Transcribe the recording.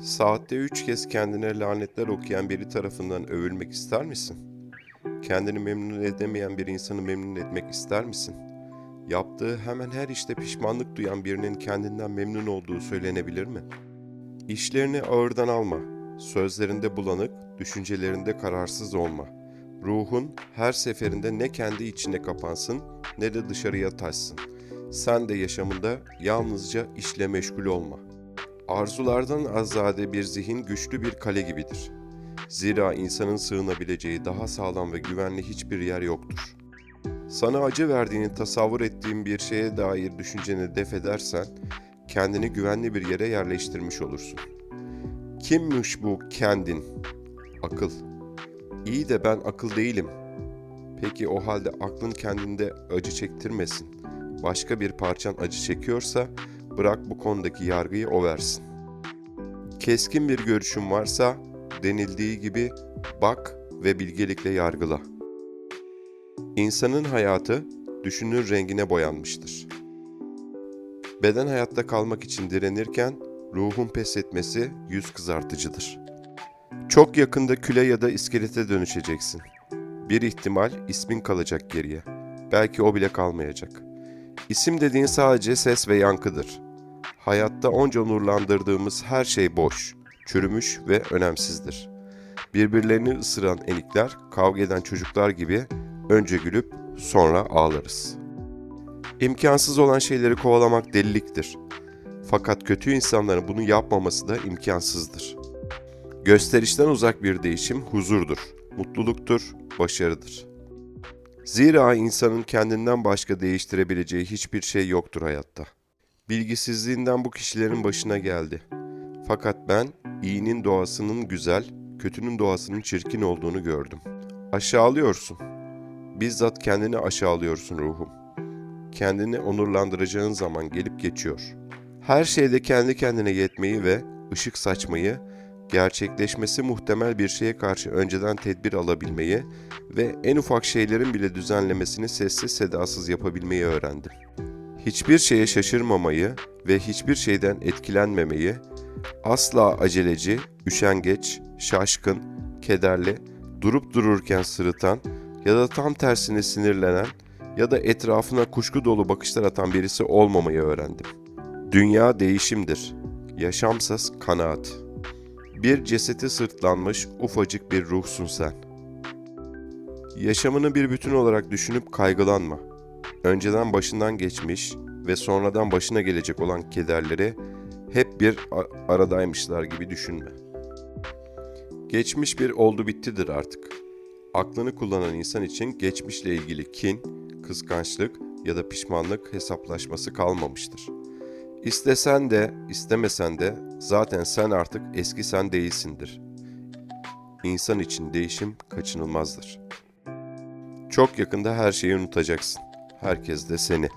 Saatte üç kez kendine lanetler okuyan biri tarafından övülmek ister misin? Kendini memnun edemeyen bir insanı memnun etmek ister misin? Yaptığı hemen her işte pişmanlık duyan birinin kendinden memnun olduğu söylenebilir mi? İşlerini ağırdan alma. Sözlerinde bulanık, düşüncelerinde kararsız olma. Ruhun her seferinde ne kendi içine kapansın ne de dışarıya taşsın. Sen de yaşamında yalnızca işle meşgul olma. Arzulardan azade bir zihin güçlü bir kale gibidir. Zira insanın sığınabileceği daha sağlam ve güvenli hiçbir yer yoktur. Sana acı verdiğini tasavvur ettiğin bir şeye dair düşünceni def edersen, kendini güvenli bir yere yerleştirmiş olursun. Kimmiş bu kendin? Akıl. İyi de ben akıl değilim. Peki o halde aklın kendinde acı çektirmesin. Başka bir parçan acı çekiyorsa bırak bu konudaki yargıyı o versin. Keskin bir görüşün varsa denildiği gibi bak ve bilgelikle yargıla. İnsanın hayatı düşünün rengine boyanmıştır. Beden hayatta kalmak için direnirken ruhun pes etmesi yüz kızartıcıdır. Çok yakında küle ya da iskelete dönüşeceksin. Bir ihtimal ismin kalacak geriye. Belki o bile kalmayacak. İsim dediğin sadece ses ve yankıdır. Hayatta onca nurlandırdığımız her şey boş, çürümüş ve önemsizdir. Birbirlerini ısıran enikler, kavga eden çocuklar gibi önce gülüp sonra ağlarız. İmkansız olan şeyleri kovalamak deliliktir. Fakat kötü insanların bunu yapmaması da imkansızdır. Gösterişten uzak bir değişim huzurdur, mutluluktur, başarıdır. Zira insanın kendinden başka değiştirebileceği hiçbir şey yoktur hayatta. Bilgisizliğinden bu kişilerin başına geldi. Fakat ben iyinin doğasının güzel, kötünün doğasının çirkin olduğunu gördüm. Aşağılıyorsun. Bizzat kendini aşağılıyorsun ruhum. Kendini onurlandıracağın zaman gelip geçiyor. Her şeyde kendi kendine yetmeyi ve ışık saçmayı, gerçekleşmesi muhtemel bir şeye karşı önceden tedbir alabilmeyi ve en ufak şeylerin bile düzenlemesini sessiz sedasız yapabilmeyi öğrendim. Hiçbir şeye şaşırmamayı ve hiçbir şeyden etkilenmemeyi, asla aceleci, üşengeç, şaşkın, kederli, durup dururken sırıtan ya da tam tersine sinirlenen ya da etrafına kuşku dolu bakışlar atan birisi olmamayı öğrendim. Dünya değişimdir. Yaşamsız kanaat. Bir ceseti sırtlanmış ufacık bir ruhsun sen. Yaşamını bir bütün olarak düşünüp kaygılanma. Önceden başından geçmiş ve sonradan başına gelecek olan kederleri hep bir aradaymışlar gibi düşünme. Geçmiş bir oldu bittidir artık. Aklını kullanan insan için geçmişle ilgili kin, kıskançlık ya da pişmanlık hesaplaşması kalmamıştır. İstesen de, istemesen de zaten sen artık eski sen değilsindir. İnsan için değişim kaçınılmazdır. Çok yakında her şeyi unutacaksın. Herkes de seni.